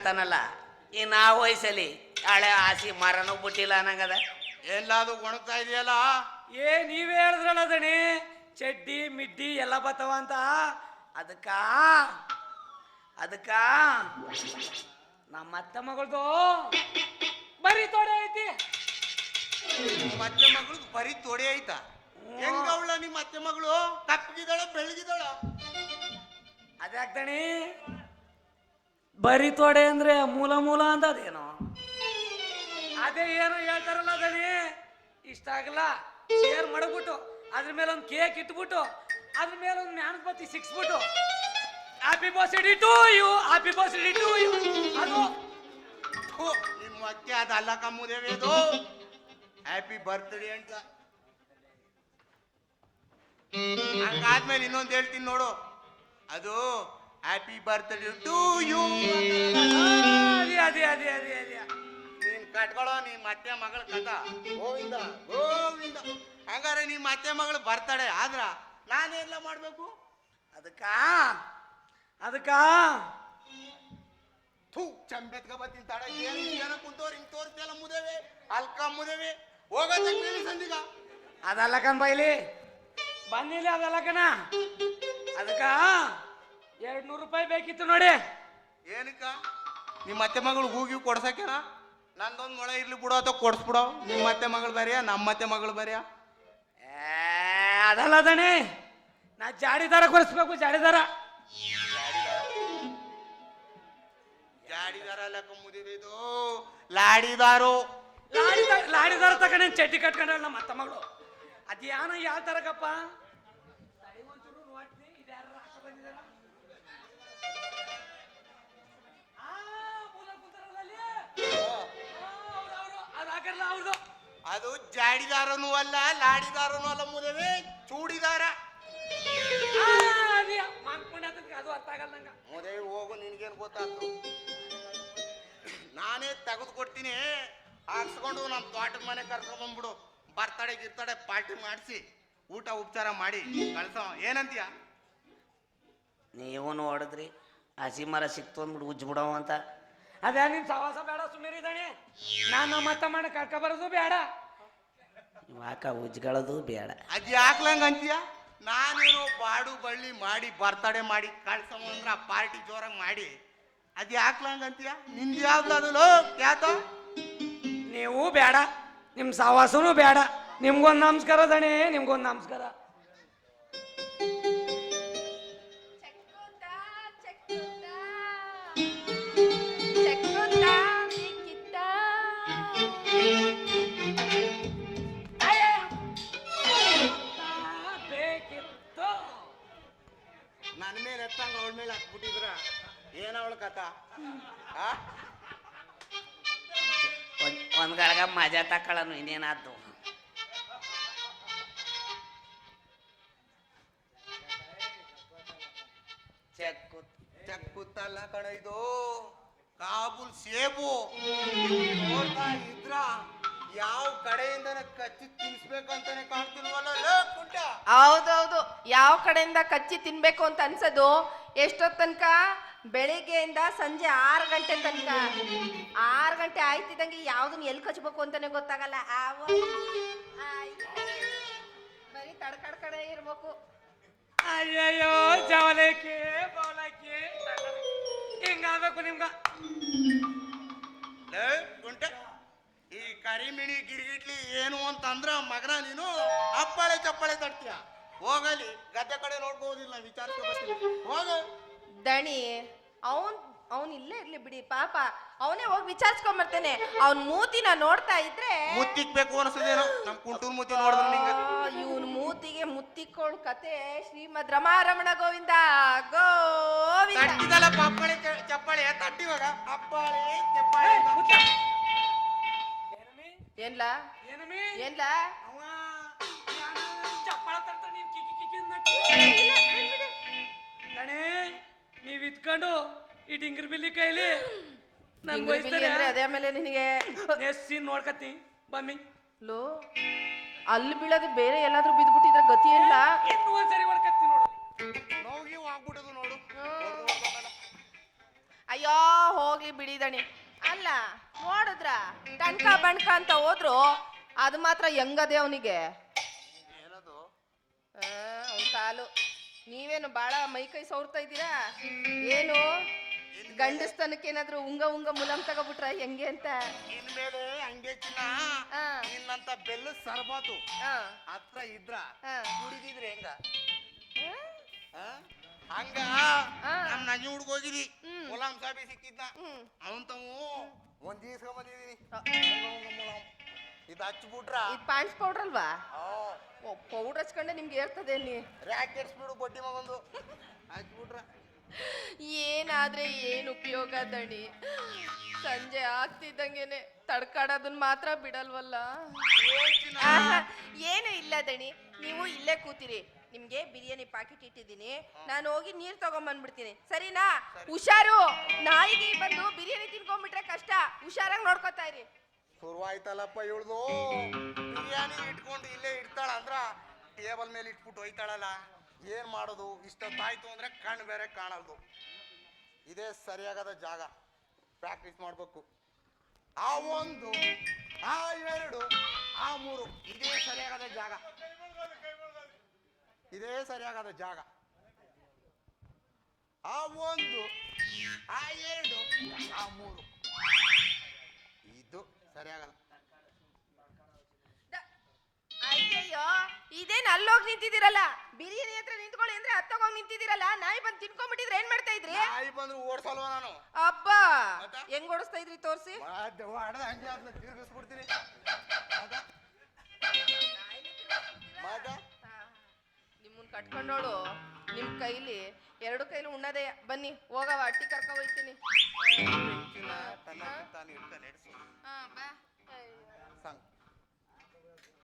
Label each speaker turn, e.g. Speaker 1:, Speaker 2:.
Speaker 1: ತಾನಲ್ಲ ಈ ಆ ವಯಸ್ಸಲ್ಲಿ ಹಳೆ ಆಸಿ ಮರನೂ ಬಿಟ್ಟಿಲ್ಲ ಅನ್ನಂಗದ?
Speaker 2: ಎಲ್ಲಾದು ಒಣಗ್ತಾ ಇದೆಯಲ್ಲ?
Speaker 3: ಏ ನೀವೇ ಹೇಳಿದ್ರಲ್ಲ ದಣಿ ಚಡ್ಡಿ ಮಿಡ್ಡಿ ಎಲ್ಲ ಬತ್ತವ ಅಂತ?
Speaker 1: ಅದಕ್ಕ ಅದಕ್ಕ
Speaker 3: ನಮ್ಮ ಅತ್ತ ಮಗಳದು ಬರೀ ತೊಡೆ ಐತಿ.
Speaker 2: ಮತ್ತೆ ಅತ್ತೆ ಮಗಳು ಬರೀ ತೊಡೆ ಆಯ್ತಾ ಹೆಂಗವಳ ನಿಮ್ಮ ಅತ್ತೆ ಮಗಳು? ಕಪ್ಪಗಿದಾಳ ಬೆಳಗಿದಳ
Speaker 3: ಅದ್ಯಾಕ್ ದಣಿ? ಬರೀ ತೊಡೆ ಅಂದ್ರೆ ಮೂಲ ಮೂಲ ಅಂತ ಅದೇನೋ ಅದೇ ಏನು ಹೇಳ್ತಾರಲ್ಲ ಅದೇ ಇಷ್ಟ ಆಗಲ್ಲ ಶೇರ್ ಮಡಗ್ಬಿಟ್ಟು ಅದ್ರ ಮೇಲೆ ಒಂದು ಕೇಕ್ ಇಟ್ಬಿಟ್ಟು ಅದ್ರ ಮೇಲೆ ಒಂದು ಮ್ಯಾನ್ಪತಿ ಸಿಕ್ಸ್ಬಿಟ್ಟು. Happy birthday to you happy birthday to you ಅದು.
Speaker 2: ಥು, ನಿಮ್ಮ ಅತ್ತೆ ಅದಲ್ಲ ಕಮ್ಮುದೇವೆ ಅದು ಹ್ಯಾಪಿ ಬರ್ತ್ಡೇ ಅಂತ. ಹಂಗಾದ್ಮೇಲೆ ಇನ್ನೊಂದು ಹೇಳ್ತೀನಿ ನೋಡು. ಅದು ಹ್ಯಾಪಿ ಬರ್ತ್ಡೇ ಟು ಯು
Speaker 3: ಅದೇ ಅದೇ ಅದೇ ಅದೇ ಅದೇ.
Speaker 2: ನೀನ್ ಕಟ್ಕೊಳ್ಳೋ ನಿಮ್ಮ ಅತ್ತೆ ಮಗಳ ಕಥಾ. ಗೋವಿಂದ ಗೋವಿಂದ. ಹಂಗಾರೆ ನಿಮ್ಮ ಅತ್ತೆ ಮಗಳು ಬರ್ತಾಳೆ ಆದ್ರ ನಾನೆಲ್ಲ ಮಾಡ್ಬೇಕು?
Speaker 1: ಅದಕ್ಕ
Speaker 3: ಅದಕ್ಕ.
Speaker 2: ಥೂ ಚಂಬೆತ್ಕ ಬರ್ತೀನಿ ತಡ ಏನು ಜನ ಕುಂತವ್ರು ಹಿಂಗ್ ತೋರಿಸ್ತಿಯಲ್ಲ ಮುದೇವೆ? ಅಲ್ಕ ಮುದೇವೆ. ಹೋಗತ್ತೆ ಕೇಳಿ ಸಂದಿಗ.
Speaker 3: ಅದಲ್ಲ ಕಣ್ ಬೈಲಿ. ಬಂದಿಲ್ಲ ಅದಲ್ಲ ಕಣ. ಅದಕ್ಕ ಎರಡ್ ನೂರು ರೂಪಾಯಿ ಬೇಕಿತ್ತು ನೋಡಿ.
Speaker 2: ಏನಕ್ಕ? ನಿಮ್ಮ ಅತ್ತೆ ಮಗಳು ಹೂಗಿ ಕೊಡ್ಸಕ್ಕೇನ? ನಂದೊಂದು ಮೊಳೆ ಇರ್ಲಿ ಬಿಡು ಅಥವಾ ಕೊಡ್ಸ್ಬಿಡೋ. ನಿಮ್ಮ ಅತ್ತೆ ಮಗಳು ಬರೆಯಾ ನಮ್ಮ ಅತ್ತೆ ಮಗಳು ಬರಿಯ?
Speaker 3: ಅದಲ್ಲ ದಣಿ. ನಾ ಜಾಡಿದಾರ ಕೊಡಿಸ್ಬೇಕು ಜಾಡಿದಾರ.
Speaker 2: ಜಾಡಿದಾರ ಲೆಕ್ಕ ಲಾಡಿದಾರು.
Speaker 3: ಲಾಡಿದಾರ ಲಾಡಿದಾರ ತಗೊಂಡು ಚಡ್ಡಿ ಕಟ್ಕೊಂಡ ನಮ್ಮ ಅತ್ತ ಮಗಳು. ಅದ್ಯಾನ ಯಾವ ತರಕಪ್ಪ ಅದ್
Speaker 2: ಅದು ಜಾಡಿದಾರನು ಅಲ್ಲ ಲಾಡಿದಾರನು ಅಲ್ಲ ಮುದವೆ ಚೂಡಿದಾರ.
Speaker 3: ಆ, ಅದೇ, ಮಾಡ್ಕೊಂಡೆ ಅದಕ್ಕೆ ಅದು ಅರ್ಥ ಆಗಲ್ಲ ನಂಗೆ.
Speaker 2: ಮುದೇವಿ ಹೋಗು ನಿನ್ಗೇನು ಗೊತ್ತಾಯ್ತು ನಾನೇ ತೆಗೆದು ಕೊಡ್ತೀನಿ ಹಾಕ್ಸ್ಕೊಂಡು ನಮ್ಮ ತೋಟದ ಮನೆ ಕರ್ಕೊಂಡ್ ಬಂದ್ಬಿಡು. ಬರ್ತಡೆ ಗಿರ್ತಡೆ ಪಾರ್ಟಿ ಮಾಡಿಸಿ ಊಟ ಉಪಚಾರ ಮಾಡಿ ಕಳ್ಸ. ಏನಂತೀಯ?
Speaker 1: ನೀವು ನೋಡಿದ್ರಿ ಹಸಿ ಮರ ಸಿಕ್ತು ಅಂದ್ಬಿಟ್ಟು ಉಜ್ಜಿ ಬಿಡವ ಅಂತ
Speaker 3: ಅದೇ ನಿಮ್ ಸವಾಸ ಬೇಡ ಸುಮ್ಮನೆ ನಾನು ಮತ್ತ ಮಾಡ ಕರ್ಕ ಬರೋದು ಬೇಡ.
Speaker 1: ವಾಕ ಉಜ್ಗಳದು ಬೇಡ.
Speaker 2: ಅದ್ ಯಾಕ್ಲಂಗ ಅಂತೀಯ? ನಾನೇನೋ ಬಾಡು ಬಳ್ಳಿ ಮಾಡಿ ಬರ್ತಡೆ ಮಾಡಿ ಕಳ್ಸಮ ಅಂದ್ರ ಪಾರ್ಟಿ ಜೋರಾಗಿ ಮಾಡಿ. ಅದ್ ಯಾಕ್ಲಂಗ ಅಂತೀಯ? ನಿಂದ ಯಾವ್ದು ಅದಲ್ಲೋ ಕ್ಯಾತ
Speaker 3: ನೀವು ಬೇಡ. ನಿಮ್ ಸಾವಾಸನು ಬೇಡ. ನಿಮ್ಗೊಂದು ನಮಸ್ಕಾರ ದಣಿ ನಿಮ್ಗೊಂದು ನಮಸ್ಕಾರ.
Speaker 2: ಮೇಲೆ ಹಾಕ್ಬಿಟ್ಟಿದ್ರ? ಏನ ಅವಳ ಕಥ?
Speaker 1: ಒಂದ್ ಗಳಗ ಮಜಾ ತಕ್ಕಳನು ಇನ್ನೇನಾದ್ದು? ಚಕ್ಕು
Speaker 2: ಚಕ್ಕುತ್ತಲ್ಲ ಕಣ ಇದು. ಕಾಬುಲ್ ಸೇಬು. ನೋಡ್ತಾ ಇದ್ರ? ಯಾವ ಕಡೆಯಿಂದ ಕಚ್ಚಿ ತಿನ್ಸ್ಬೇಕಂತಾನೆ ಕಾಣ್ತಿಲ್ವಲ್ಲ? ಲೇ ಕುಂಟ!
Speaker 4: ಹೌದೌದು. ಯಾವ ಕಡೆಯಿಂದ ಕಚ್ಚಿ ತಿನ್ಬೇಕು ಅಂತ ಅನ್ಸೋದು? ಎಷ್ಟೊತ್ ತನಕ ಬೆಳಿಗ್ಗೆಯಿಂದ ಸಂಜೆ ಆರು ಗಂಟೆ ತನಕ. ಆರು ಗಂಟೆ ಆಯ್ತಿದ್ದಂಗೆ ಯಾವ್ದನ್ನ ಎಲ್ಲಿ ಕಚ್ಬೇಕು ಅಂತಾನೆ ಗೊತ್ತಾಗಲ್ಲ. ಆವ ಆಯ್ತು. ಬರೀ ತಡ್ಕಡ್ಕಡೆ ಇರ್ಬೇಕು.
Speaker 3: ಅಯ್ಯಯ್ಯೋ ಜವಲಕ್ಕೆ ಬಾಲಕ್ಕೆ ಹಿಂಗಾಗಬೇಕು ನಿಮ್ಗ?
Speaker 2: ಕರಿಮಿಣಿ ಗಿರಿಗಿಟ್ಲಿ ಏನು ಅಂತಂದ್ರ ಮಗನ ನೀನು ಅಪ್ಪಳೆ ಚಪ್ಪಳೆ ತಡ್ತೀಯ ಹೋಗಲಿ ಗದ್ದೆ ಕಡೆ ನೋಡ್ಬೋದಿಲ್ಲ ವಿಚಾರ ಬರ್ತೀನಿ. ಹೋಗು.
Speaker 4: ದಣಿ ಅವನ್ ಅವನ್ ಇಲ್ಲೇ ಇರ್ಲಿ ಬಿಡಿ ಪಾಪ. ಅವನೇ ಹೋಗಿ ವಿಚಾರಿಸ್ಕೊಂಬರ್ತೇನೆ ಅವನ್ ಮೂತಿನ ನೋಡ್ತಾ ಇದ್ರೆ
Speaker 2: ಮುತ್ತಿಕ್ಬೇಕು ಅನ್ಸದೇನೋ? ನಮ್ ಕುಂಟೂರ್ ಮುತ್ತಿ ನೋಡಿದ್ರೆ ನಿಂಗೆ.
Speaker 4: ಇವನ್ ಮೂತಿಗೆ ಮುತ್ತಿಕೊಳ್ಳ ಕತೆ ಶ್ರೀಮದ್ ರಮಾರಮಣ ಗೋವಿಂದ ಗೋವಿಂದ.
Speaker 2: ತಟ್ಟಿದಲ್ಲ ಪಪ್ಪಳೆ ಚಪ್ಪಳೆ ತಟ್ಟಿವಾಗ ಅಪ್ಪಾಳೆ ಚಪ್ಪಾಳೆ.
Speaker 4: ಏನ್ಲ?
Speaker 3: ಏನಮಿ
Speaker 4: ಏನ್ಲ?
Speaker 3: ಅವ ಚಪ್ಪಾಳ ತರ್ತಾನೆ, ನೀನ್ ಕಿಕಿ ಕಿಕಿ ಅನ್ನಕ್ಕೆ. ಕಣೆ ನೀವ್ ಇತ್ಕೊಂಡು ಈ ಡಿಂಗರ್ ಬಿಲ್ಲಿ ಕೈಲಿ ನನ್
Speaker 4: ಅಂದ್ರೆ ಅದೇ ಆಮೇಲೆ ನಿನಗೆ.
Speaker 3: ಎಸ್ಸಿ ನೋಡ್ಕತ್ತಿ? ಬಮ್ಮಿ
Speaker 4: ಲೋ ಅಲ್ಲಿ ಬೀಳೋದು ಬೇರೆ ಎಲ್ಲಾದ್ರೂ ಬಿದ್ಬಿಟ್ಟಿದ್ರೆ ಗತಿ ಇಲ್ಲ
Speaker 3: ಇನ್ನು ಒಂದ್ಸರಿ ಹೊಡ್ಕತ್ತಿ ನೋಡು.
Speaker 2: ನೋವು ಹೋಗ್ಬಿಡೋದು ನೋಡು.
Speaker 4: ಅಯ್ಯೋ ಹೋಗ್ಲಿ ಬಿಡಿದಣಿ ಟಣ್ಕ ಬಣ್ಕ ಅಂತ ಹೋದ್ರು ಅದು ಮಾತ್ರ ಹೆಂಗದೆ ಅವನಿಗೆ? ಅವನ್ ಕಾಲು. ನೀವೇನು ಬಾಳ ಮೈ ಕೈ ಸೌರ್ತಾ ಇದ್ದೀರಾ? ಏನು? ಗಂಡಸ್ತನಕ್ಕೆ ಏನಾದ್ರು ಉಂಗ ಉಂಗ ಮುಲಂ ತಗೋಬಿಟ್ರ ಹೆಂಗೆ ಅಂತ?
Speaker 2: ಇನ್ಮೇಲೆ ಹಂಗೆ ಚಿನ್ನ. ನಿನ್ನಂತ ಬೆಲ್ಲ ಸರ್ಬಾತು. ಹತ್ರ ಇದ್ರ. ಕುಡಿದಿದ್ರೆ ಹೆಂಗ? ಹಂಗ?
Speaker 4: ನಮ್ಮ
Speaker 2: ನಮ್ ನಂಜಿ ಹುಡ್ಗ ಹೋಗಿದಿ. ಮುಲಾಮ್ ಸಾಬಿ
Speaker 4: ಸಿಕ್ಕಿದ್ದ
Speaker 2: ಅವನ್ ತಾವು ಒಂದ್ ದಿವ್ಸ ಬಂದಿದೀನಿ ಇದು ಹಚ್ಬಿಟ್ರ
Speaker 4: ಇದು ಪಾಂಡ್ಸ್ ಪೌಡ್ರ್ ಅಲ್ವಾ? ಪೌಡ್ರ್ ಹಚ್ಕೊಂಡೆ ನಿಮ್ಗೆ ಏರ್ತದೆ ಅಲ್ಲಿ
Speaker 2: ರ್ಯಾಕೆಟ್ಸ್ ಬಿಡು ಬಡ್ಡಿ ಮಗೊಂದು ಹಚ್ಬಿಟ್ರ
Speaker 4: ಏನಾದ್ರೆ ಏನ್ ಉಪಯೋಗ ದಣಿ? ಸಂಜೆ ಆಗ್ತಿದ್ದಂಗೆನೆ ತಡ್ಕಾಡೋದನ್ನ ಮಾತ್ರ ಬಿಡಲ್ವಲ್ಲ? ಆಹಾ, ಏನು ಇಲ್ಲ ದಣಿ. ನೀವು ಇಲ್ಲೇ ಕೂತಿರಿ. ನಿಮ್ಗೆ ಬಿರಿಯಾನಿ ಪ್ಯಾಕೆಟ್ ಇಟ್ಟಿದ್ದೀನಿ. ನಾನು ಹೋಗಿ ನೀರ್ ತಗೊಂಬಂದ್ಬಿಡ್ತೀನಿ. ಸರಿನಾ? ಹುಷಾರು. ನಾಯಿಗೆ ಬಂದು ಬಿರಿಯಾನಿ ತಿನ್ಕೊಂಡ್ಬಿಟ್ರೆ ಕಷ್ಟ. ಹುಷಾರಾಗಿ ನೋಡ್ಕೊತಾ ಇರಿ.
Speaker 2: ಶುರುವಾಯ್ತಲ್ಲಪ್ಪ ಇವಳ್ದು. ಬಿರಿಯಾನಿ ಇಟ್ಕೊಂಡು ಇಲ್ಲೇ ಇಡ್ತಾಳ ಅಂದ್ರ ಟೇಬಲ್ ಮೇಲೆ ಇಟ್ಬಿಟ್ಟು ಹೋಯ್ತಾಳಲ್ಲ. ಏನ್ ಮಾಡೋದು? ಇಷ್ಟೊತ್ತಾಯ್ತು ಅಂದ್ರೆ ಕಣ್ ಬೇರೆ ಕಾಣಲ್ದು. ಇದೇ ಸರಿಯಾಗದ ಜಾಗ. ಪ್ರಾಕ್ಟೀಸ್ ಮಾಡ್ಬೇಕು. ಆ ಒಂದು ಆ ಎರಡು ಆ ಮೂರು ಇದೇ ಸರಿಯಾಗದ ಜಾಗ. ಇದೇ ಸರಿಯಾಗದ ಜಾಗ. ಆ ಒಂದು ಆ ಎರಡು ಆ ಮೂರು. ಇದು
Speaker 4: ಸರಿಯಾಗದ ಅಯ್ಯಯ್ಯೋ ಇದೇನ್ ಅಲ್ಲೋಗಿ ನಿಂತಿದ್ದೀರಲ್ಲ? ಬಿರಿಯಾನಿ ಹತ್ರ ನಿಂತ್ಕೊಳ್ಳಿ ಅಂದ್ರೆ ಹತ್ತೋಗೋಗಿ ನಿಂತಿದ್ದೀರಲ್ಲ? ನಾಯಿ ಬಂದು ತಿನ್ಕೊಂಡ್ಬಿಟ್ಟಿದ್ರೆ ಏನ್ ಮಾಡ್ತಾ ಇದ್ರಿ?
Speaker 2: ನಾಯಿ ಬಂದ್ರು ಓಡ್ಸಲ್ವ ನಾನು? ಅಪ್ಪ?
Speaker 4: ಹೆಂಗ್ ಓಡಿಸ್ತಾ ಇದ್ರಿ ತೋರ್ಸಿ?
Speaker 2: ಹೊಡೆದ ಹಂಗೆ ಅದನ್ನ ತಿರುಗಿಸ್ಬಿಡ್ತೀನಿ.
Speaker 4: ಕಟ್ಕೊಂಡೋಳು. ನಿಮ್ ಕೈಲಿ ಎರಡು ಕೈಲಿ ಉಣ್ಣದೆ. ಬನ್ನಿ ಹೋಗವ ಅಟ್ಟಿ ಕರ್ಕೊ ಹೋಯ್ತೀನಿ.
Speaker 2: ಹಾ ಬಾ.
Speaker 4: ಸಂಕ.